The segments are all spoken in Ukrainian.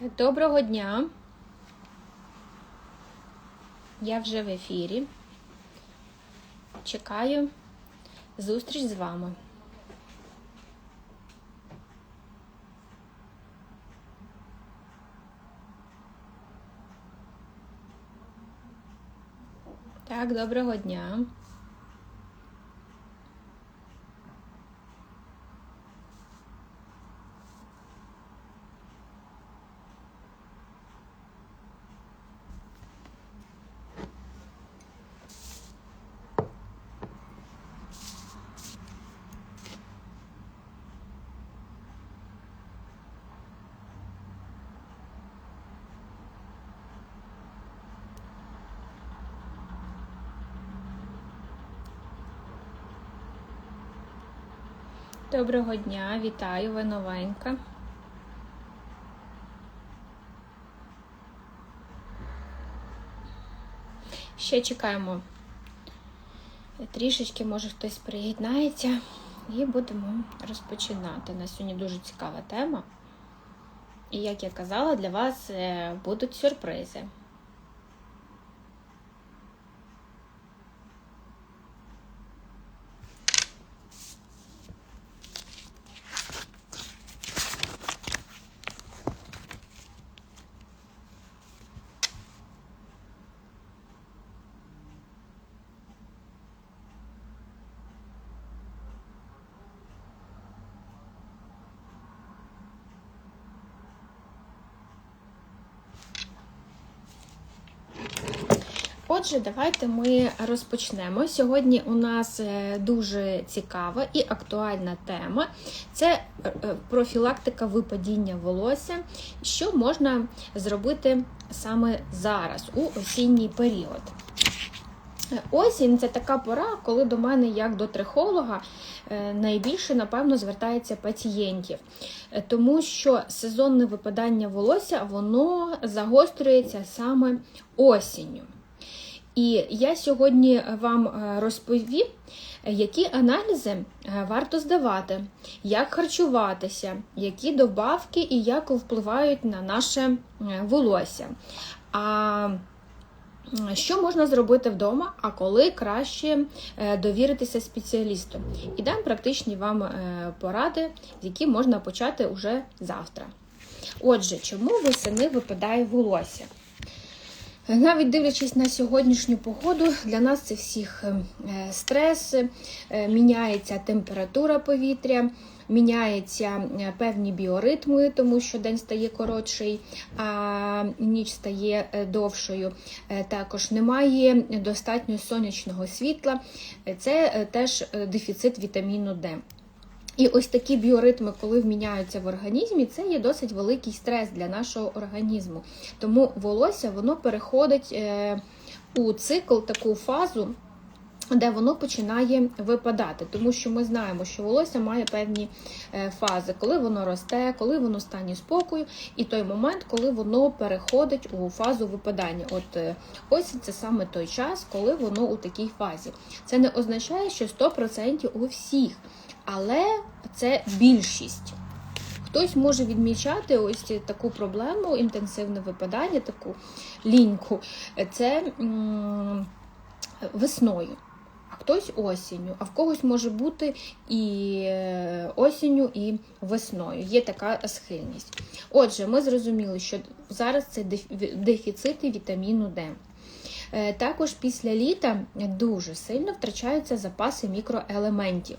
Доброго дня. Я вже в ефірі. Чекаю зустріч з вами. Так, доброго дня. Доброго дня, вітаю, ви новенька. Ще чекаємо. Трішечки, може, хтось приєднається, і будемо розпочинати. У нас сьогодні дуже цікава тема. І, як я казала, для вас е, будуть сюрпризи. Отже, давайте ми розпочнемо. Сьогодні у нас е, дуже цікава і актуальна тема це е, е, профілактика випадіння волосся, що можна зробити саме зараз, у осінній період. Осінь це така пора, коли до мене, як до трихолога, найбільше, напевно, звертається пацієнтів, тому що сезонне випадання волосся воно загострюється саме осінню. І я сьогодні вам е, розповім, які аналізи е, варто здавати, як харчуватися, які добавки і як впливають на наше е, волосся. А що можна зробити вдома, а коли краще довіритися спеціалісту? І дам практичні вам поради, які можна почати уже завтра. Отже, чому восени випадає волосся? Навіть дивлячись на сьогоднішню погоду, для нас це всіх е, стрес, е, міняється температура повітря, міняються е, певні біоритми, тому що день стає коротший, а ніч стає довшою. Також немає достатньо сонячного світла, це теж дефіцит вітаміну Д. І ось такі біоритми, коли вміняються в організмі, це є досить великий стрес для нашого організму. Тому волосся воно переходить е, у цикл таку фазу. Де воно починає випадати, тому що ми знаємо, що волосся має певні е, фази, коли воно росте, коли воно стані спокою, і той момент, коли воно переходить у фазу випадання. От е, ось це саме той час, коли воно у такій фазі. Це не означає, що 100% у всіх але це більшість. Хтось може відмічати ось таку проблему, інтенсивне випадання, таку ліньку, це весною, а хтось осінню, а в когось може бути і е, осінню, і весною. Є така схильність. Отже, ми зрозуміли, що зараз це дефіцити вітаміну Д. Е, також після літа дуже сильно втрачаються запаси мікроелементів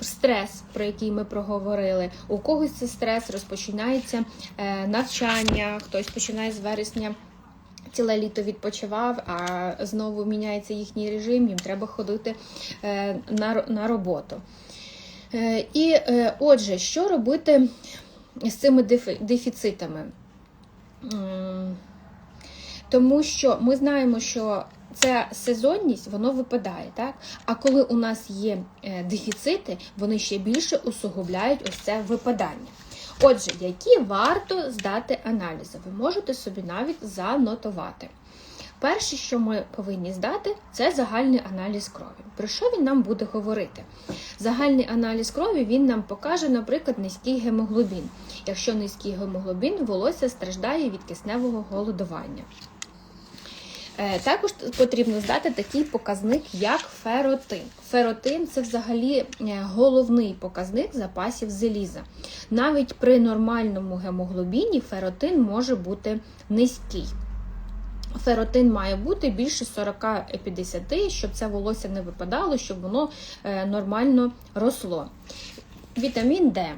стрес, про який ми проговорили. У когось це стрес розпочинається е, навчання, хтось починає з вересня. Ціле літо відпочивав, а знову міняється їхній режим, їм треба ходити е, на роботу. Е, і отже, що робити з цими дефіцитами? Тому що ми знаємо, що ця сезонність воно випадає. так? А коли у нас є е, дефіцити, вони ще більше усугубляють ось це випадання. Отже, які варто здати аналізи? Ви можете собі навіть занотувати. перше, що ми повинні здати, це загальний аналіз крові. Про що він нам буде говорити? Загальний аналіз крові він нам покаже, наприклад, низький гемоглобін. Якщо низький гемоглобін, волосся страждає від кисневого голодування. Е, Також потрібно здати такий показник, як феротин. Феротин це взагалі е, головний показник запасів заліза. Навіть при нормальному гемоглобіні феротин може бути низький. Феротин має бути більше 40-50, щоб це волосся не випадало, щоб воно е, нормально росло. Вітамін Д.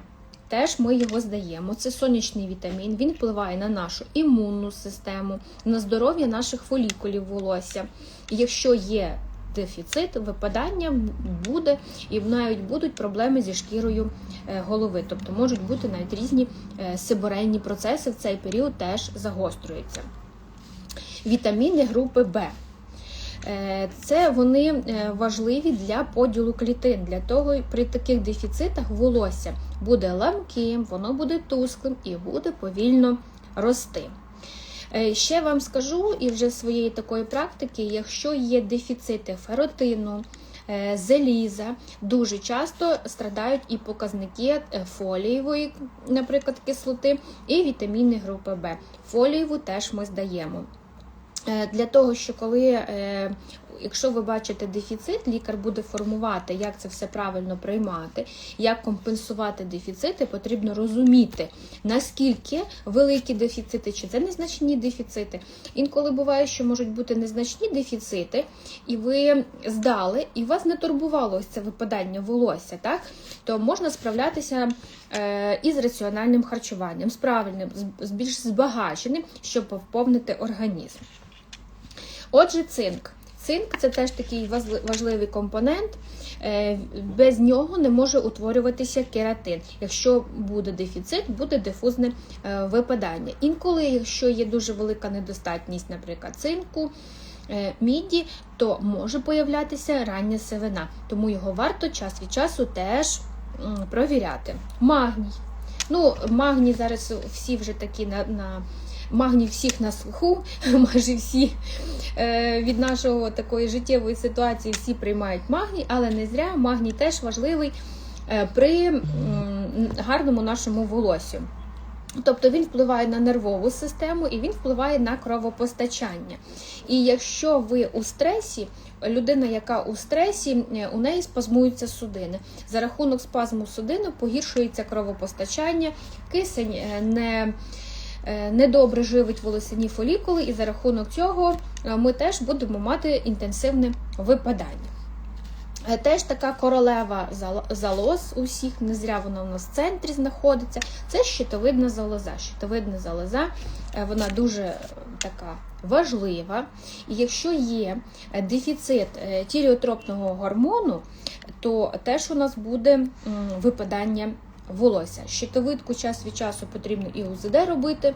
Теж ми його здаємо. Це сонячний вітамін, він впливає на нашу імунну систему, на здоров'я наших фолікулів волосся. Якщо є дефіцит, випадання буде, і навіть будуть проблеми зі шкірою е, голови. Тобто можуть бути навіть різні е, сиборенні процеси в цей період теж загострюються. Вітаміни групи Б. Е, Це вони е, важливі для поділу клітин. Для того при таких дефіцитах волосся буде ламким, воно буде тусклим і буде повільно рости. Е, Ще вам скажу, і вже своєї такої практики, якщо є дефіцити феротину, заліза, дуже часто страдають і показники фолієвої, наприклад, кислоти, і вітаміни групи Б. Фолієву теж ми здаємо. Е, Для того, що коли, е, якщо ви бачите дефіцит, лікар буде формувати, як це все правильно приймати, як компенсувати дефіцити, потрібно розуміти, наскільки великі дефіцити, чи це незначні дефіцити. Інколи буває, що можуть бути незначні дефіцити, і ви здали, і вас не турбувало це випадання волосся, так? то можна справлятися е, із раціональним харчуванням, з правильним, з- більш збагаченим, щоб поповнити організм. Отже, цинк. Цинк це теж такий важливий компонент. Е, Без нього не може утворюватися кератин. Якщо буде дефіцит, буде дифузне е, випадання. Інколи, якщо є дуже велика недостатність, наприклад, цинку, е, міді, то може появлятися рання сивина. Тому його варто час від часу теж провіряти. Магній. Ну, магній зараз всі вже такі на, на магній всіх на слуху, майже всі е, від нашого такої життєвої ситуації всі приймають магній, але не зря магній теж важливий е, при гарному нашому волосю. Тобто він впливає на нервову систему і він впливає на кровопостачання. І якщо ви у стресі, людина, яка у стресі, е, у неї спазмуються судини. За рахунок спазму судини погіршується кровопостачання, кисень не недобре живить волосяні фолікули, і за рахунок цього е, ми теж будемо мати інтенсивне випадання. Е, Теж така королева залоз у всіх, не зря вона у нас в центрі знаходиться. Це щитовидна залоза. Щитовидна залоза е, вона дуже е, така важлива. І якщо є е, дефіцит е, тіріотропного гормону, то теж у нас буде випадання волосся. Щитовидку час від часу потрібно і УЗД робити,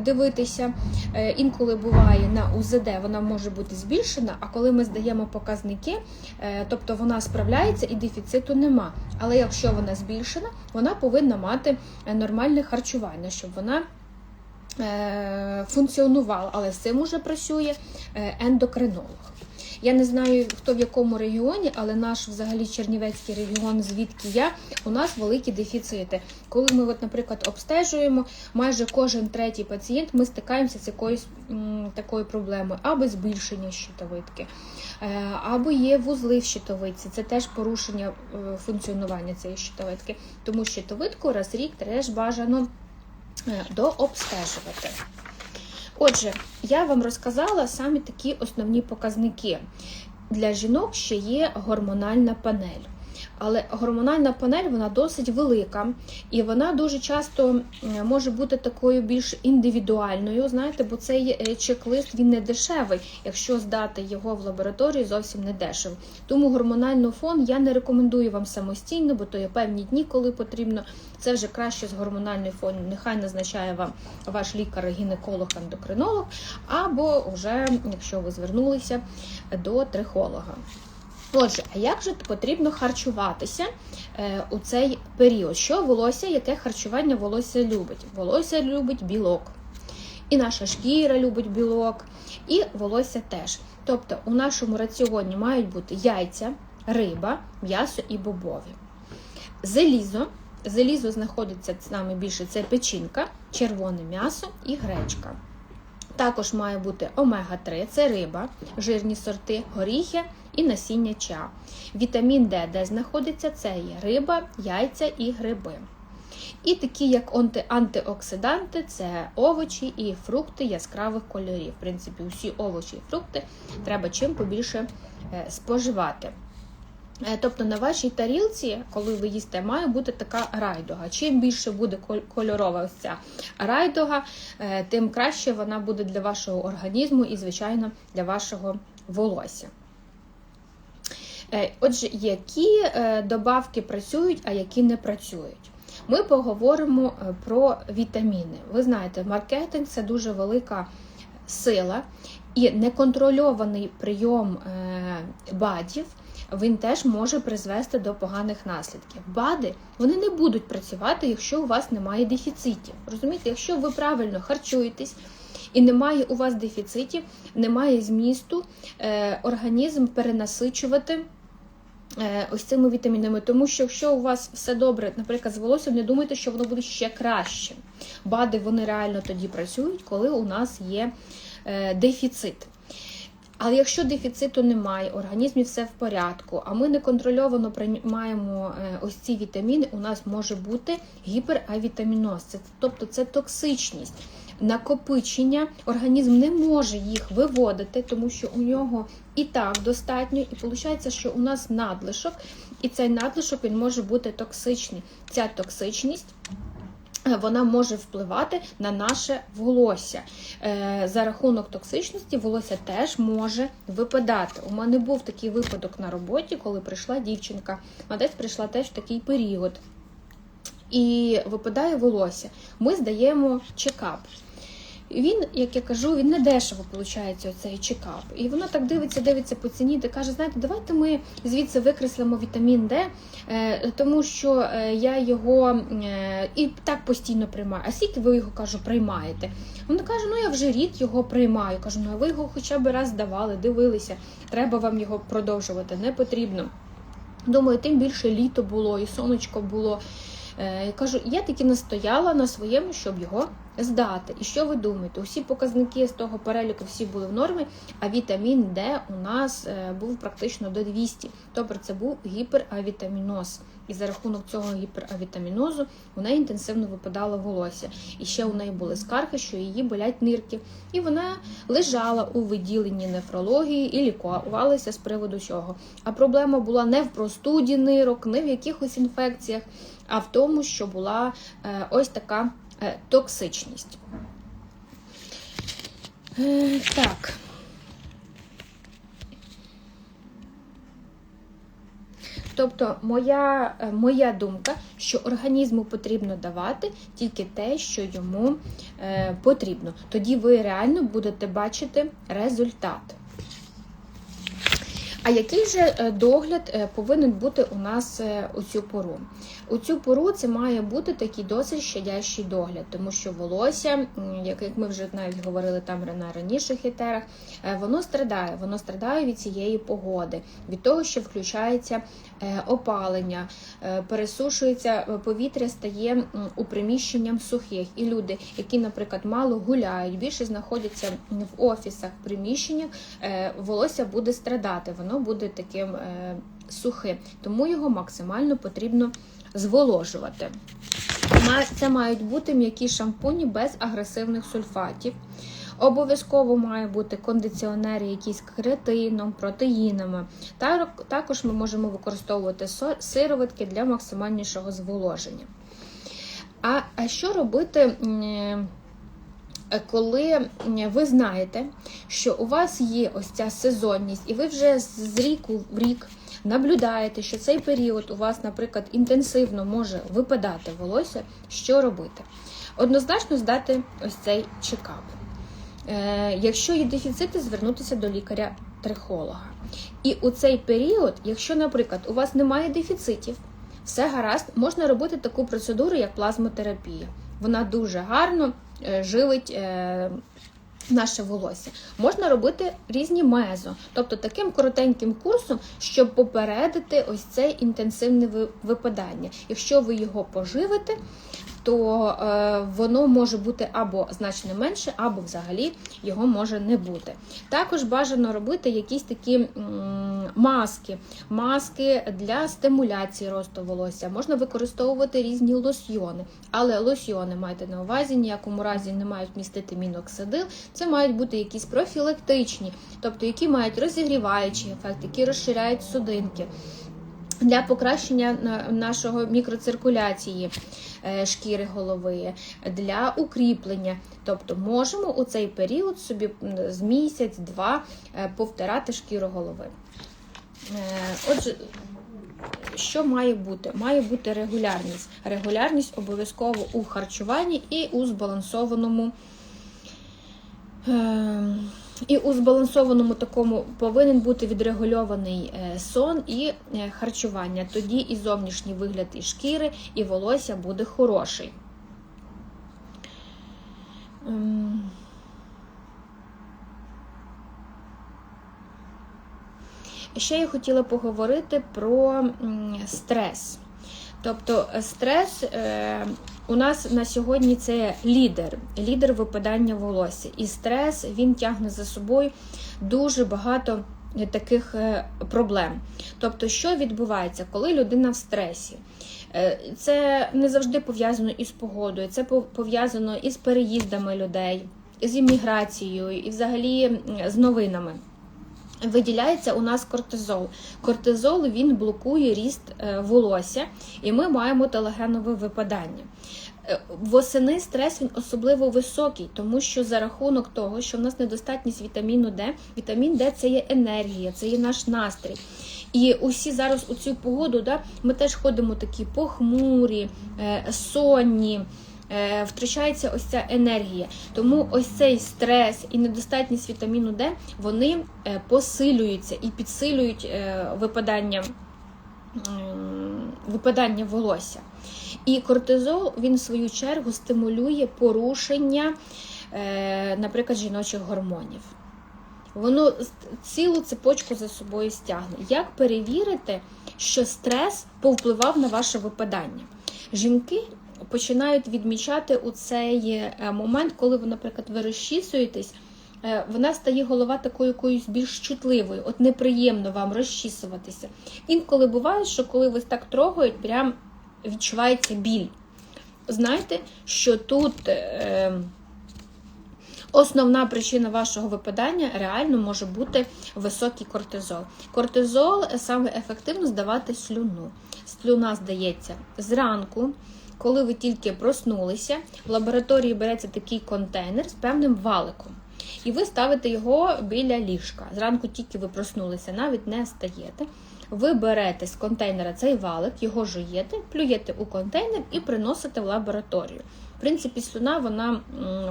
дивитися. Е, Інколи буває на УЗД вона може бути збільшена, а коли ми здаємо показники, е, тобто вона справляється і дефіциту нема. Але якщо вона збільшена, вона повинна мати е, нормальне харчування, щоб вона функціонувала. Але з цим уже працює ендокринолог. Я не знаю, хто в якому регіоні, але наш взагалі Чернівецький регіон, звідки я, у нас великі дефіцити. Коли ми, от, наприклад, обстежуємо, майже кожен третій пацієнт ми стикаємося з якоюсь м, такою проблемою, або збільшення щитовидки, е, або є вузли в щитовидці. Це теж порушення е, функціонування цієї щитовидки. Тому щитовидку раз рік теж бажано е, дообстежувати. Отже, я вам розказала самі такі основні показники. Для жінок ще є гормональна панель. Але гормональна панель вона досить велика, і вона дуже часто може бути такою більш індивідуальною. Знаєте, бо цей е, чек-лист він не дешевий. Якщо здати його в лабораторії, зовсім не дешево. Тому гормональний фон я не рекомендую вам самостійно, бо то є певні дні, коли потрібно. Це вже краще з гормональний фон. Нехай назначає вам ваш лікар-гінеколог, ендокринолог, або вже, якщо ви звернулися до трихолога. Отже, а як же потрібно харчуватися е, у цей період? Що волосся, яке харчування волосся любить? Волосся любить білок. і наша шкіра любить білок, і волосся теж. Тобто у нашому раціоні мають бути яйця, риба, м'ясо і бобові. Залізо. Залізо знаходиться саме більше це печінка, червоне м'ясо і гречка. Також має бути омега-3, це риба, жирні сорти, горіхи і насіння ча. Вітамін Д, де знаходиться, це є риба, яйця і гриби. І такі, як антиоксиданти, це овочі і фрукти яскравих кольорів. В принципі, усі овочі і фрукти треба чим побільше е, споживати. Е, Тобто на вашій тарілці, коли ви їсте, має бути така райдуга. Чим більше буде кольорова ця райдуга, е, тим краще вона буде для вашого організму і, звичайно, для вашого волосся. Е, Отже, які е, добавки працюють, а які не працюють. Ми поговоримо е, про вітаміни. Ви знаєте, маркетинг це дуже велика сила, і неконтрольований прийом БАДів він теж може призвести до поганих наслідків. БАДи вони не будуть працювати, якщо у вас немає дефіцитів. Розумієте, якщо ви правильно харчуєтесь і немає у вас дефіцитів, немає змісту, організм перенасичувати. Е, Ось цими вітамінами, тому що якщо у вас все добре, наприклад, з волоссям, не думайте, що воно буде ще краще. БАДи вони реально тоді працюють, коли у нас є е, дефіцит. Але якщо дефіциту немає, організмі все в порядку, а ми неконтрольовано приймаємо е, ось ці вітаміни, у нас може бути гіперавітаміноз, це, тобто це токсичність. Накопичення організм не може їх виводити, тому що у нього і так достатньо, і виходить, що у нас надлишок, і цей надлишок він може бути токсичний. Ця токсичність е, вона може впливати на наше волосся. Е, За рахунок токсичності волосся теж може випадати. У мене був такий випадок на роботі, коли прийшла дівчинка. Вона десь прийшла теж в такий період. І випадає волосся. Ми здаємо чекап. Він, як я кажу, він не дешево виходить оцей чекап. І вона так дивиться, дивиться по ціні, та каже: знаєте, давайте ми звідси викреслимо вітамін Д, е, тому що е, я його е, і так постійно приймаю. А скільки ви його кажу, приймаєте? Вона каже: ну я вже рік його приймаю. Кажу, ну а ви його хоча б раз давали, дивилися, треба вам його продовжувати, не потрібно. Думаю, тим більше літо було і сонечко було. Кажу, я таки настояла на своєму, щоб його здати. І що ви думаєте? Усі показники з того переліку всі були в нормі, а вітамін Д у нас е, був практично до 200. Тобто це був гіперавітаміноз. І за рахунок цього гіперавітамінозу у неї інтенсивно випадало волосся. І ще у неї були скарги, що її болять нирки. І вона лежала у відділенні нефрології і лікувалася з приводу цього. А проблема була не в простуді нирок, не в якихось інфекціях, а в тому, що була е, ось така токсичність. Е, так. Тобто, моя, е, моя думка, що організму потрібно давати тільки те, що йому е, потрібно. Тоді ви реально будете бачити результат. А який же е, догляд е, повинен бути у нас е, у цю пору? У цю пору це має бути такий досить щадящий догляд, тому що волосся, як ми вже навіть говорили там на раніших етерах, воно страдає, воно страдає від цієї погоди, від того, що включається опалення, е, пересушується е, повітря, стає у приміщенням сухих. І люди, які, наприклад, мало гуляють, більше знаходяться в офісах, приміщеннях, е, волосся буде страдати, воно буде таким е, сухим, тому його максимально потрібно зволожувати. Це мають бути м'які шампуні без агресивних сульфатів. Обов'язково має бути кондиціонери, якісь з креатином, протеїнами. Та- Також ми можемо використовувати сироватки для максимальнішого зволоження. А, а що робити? е, Коли ви знаєте, що у вас є ось ця сезонність, і ви вже з ріку в рік наблюдаєте, що цей період у вас, наприклад, інтенсивно може випадати волосся, що робити? Однозначно здати ось цей чекап. Е, Якщо є дефіцити, звернутися до лікаря-трихолога. І у цей період, якщо, наприклад, у вас немає дефіцитів, все гаразд, можна робити таку процедуру, як плазмотерапія. Вона дуже гарно е, живить. е, Наше волосся можна робити різні мезо, тобто таким коротеньким курсом, щоб попередити ось це інтенсивне ви- випадання. Якщо ви його поживите, то е, воно може бути або значно менше, або взагалі його може не бути. Також бажано робити якісь такі маски, маски для стимуляції росту волосся. Можна використовувати різні лосьйони, але лосьйони майте на увазі, ніякому разі не мають містити міноксидил. Це мають бути якісь профілактичні, тобто які мають розігріваючий ефект, які розширяють судинки. Для покращення нашого мікроциркуляції е, шкіри голови, для укріплення. Тобто можемо у цей період собі з місяць-два е, повтирати шкіру голови. Е, Отже, що має бути? Має бути регулярність. Регулярність обов'язково у харчуванні і у збалансованому. І у збалансованому такому повинен бути відрегульований е, сон і е, харчування. Тоді і зовнішній вигляд і шкіри, і волосся буде хороший. Ем. Ще я хотіла поговорити про стрес. Тобто е, стрес е, у нас на сьогодні це лідер, лідер випадання волосся. І стрес він тягне за собою дуже багато таких е, проблем. Тобто, що відбувається, коли людина в стресі? Е, Це не завжди пов'язано із погодою, це пов'язано із переїздами людей, з імміграцією і взагалі з новинами. Виділяється у нас кортизол. Кортизол він блокує ріст е, волосся, і ми маємо телогенове випадання. Е, Восени стрес він особливо високий, тому що за рахунок того, що в нас недостатність вітаміну Д, вітамін Д це є енергія, це є наш настрій. І усі зараз у цю погоду да, ми теж ходимо такі похмурі, е, сонні. Е, Втрачається ось ця енергія. Тому ось цей стрес і недостатність вітаміну Д вони е, посилюються і підсилюють е, випадання, випадання волосся. І кортизол він в свою чергу стимулює порушення, наприклад, жіночих гормонів. Воно цілу цепочку за собою стягне. Як перевірити, що стрес повпливав на ваше випадання? Жінки починають відмічати у цей е, момент, коли ви, наприклад, ви розчісуєтесь, е, вона стає голова такою якоюсь більш чутливою, от неприємно вам розчісуватися. Інколи буває, що коли вас так трогають, прям відчувається біль. Знаєте, що тут. Е, Основна причина вашого випадання реально може бути високий кортизол. Кортизол саме ефективно здавати слюну. Слюна здається зранку, коли ви тільки проснулися. В лабораторії береться такий контейнер з певним валиком. І ви ставите його біля ліжка. Зранку тільки ви проснулися, навіть не встаєте. Ви берете з контейнера цей валик, його жуєте, плюєте у контейнер і приносите в лабораторію. В принципі, слюна вона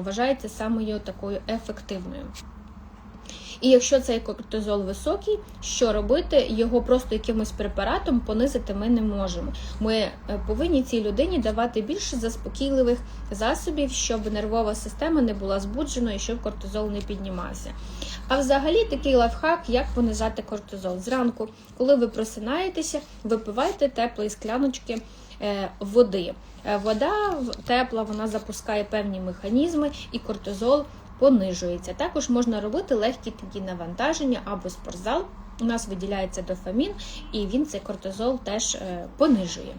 вважається самою такою ефективною. І якщо цей кортизол високий, що робити? Його просто якимось препаратом понизити ми не можемо. Ми е, повинні цій людині давати більше заспокійливих засобів, щоб нервова система не була збуджена і щоб кортизол не піднімався. А взагалі такий лайфхак, як понижати кортизол. Зранку, коли ви просинаєтеся, випивайте теплої скляночки е, води. Е, Вода тепла, вона запускає певні механізми, і кортизол понижується. Також можна робити легкі такі навантаження або спортзал. У нас виділяється дофамін, і він цей кортизол теж е, понижує.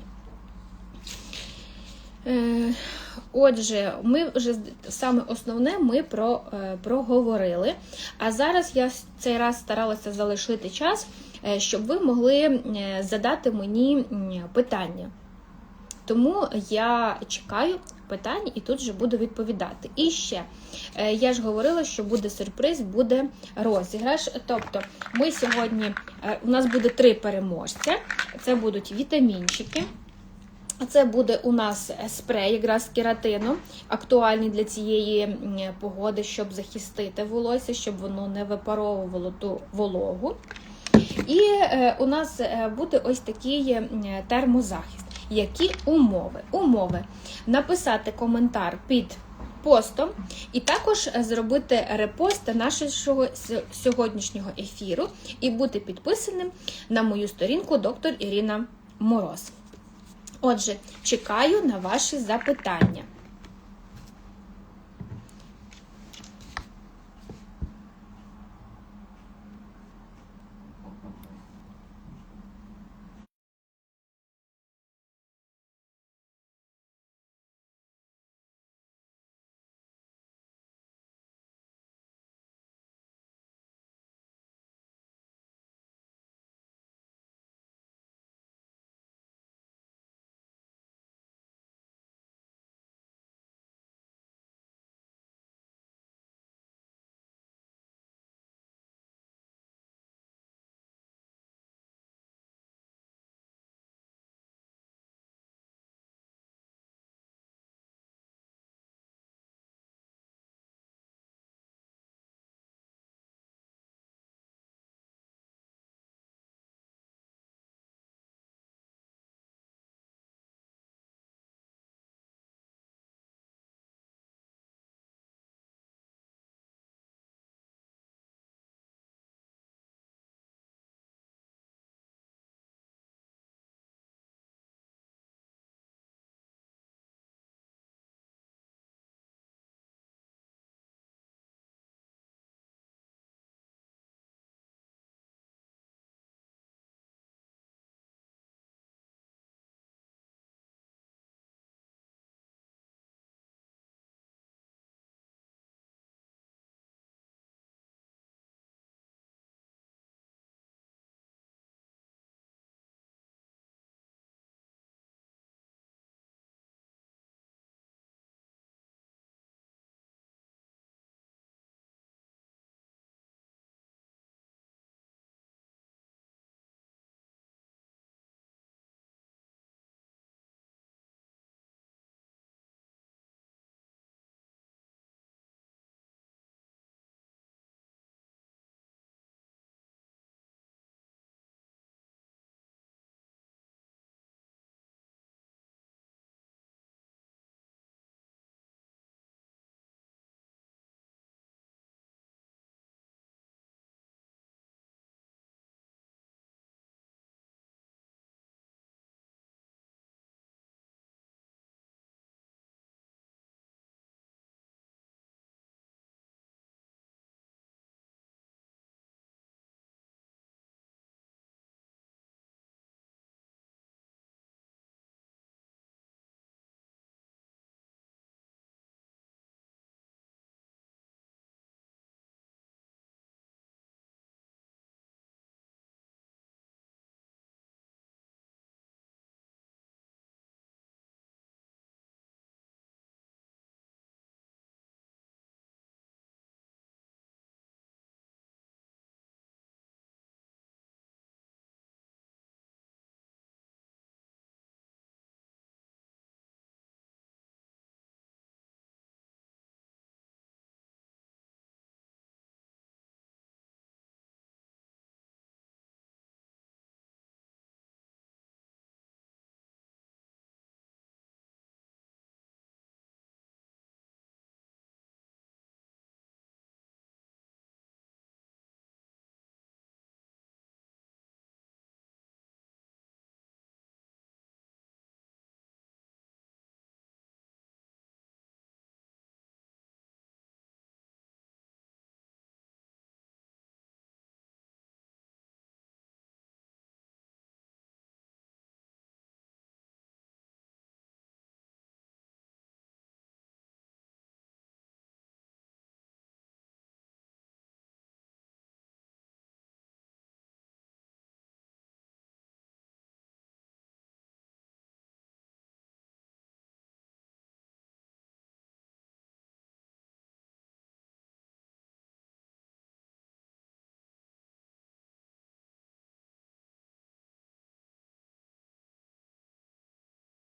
Е, Отже, ми вже саме основне ми про, е, проговорили. А зараз я цей раз старалася залишити час, щоб ви могли задати мені питання. Тому я чекаю питань і тут же буду відповідати. І ще е, я ж говорила, що буде сюрприз, буде розіграш. Тобто, ми сьогодні е, у нас буде три переможця. Це будуть вітамінчики. Це буде у нас спрей якраз кератину, актуальний для цієї погоди, щоб захистити волосся, щоб воно не випаровувало ту вологу. І е, у нас е, буде ось такий е, термозахист. Які умови? Умови написати коментар під постом, і також зробити репост нашого сьогоднішнього ефіру і бути підписаним на мою сторінку доктор Ірина Мороз. Отже, чекаю на ваші запитання.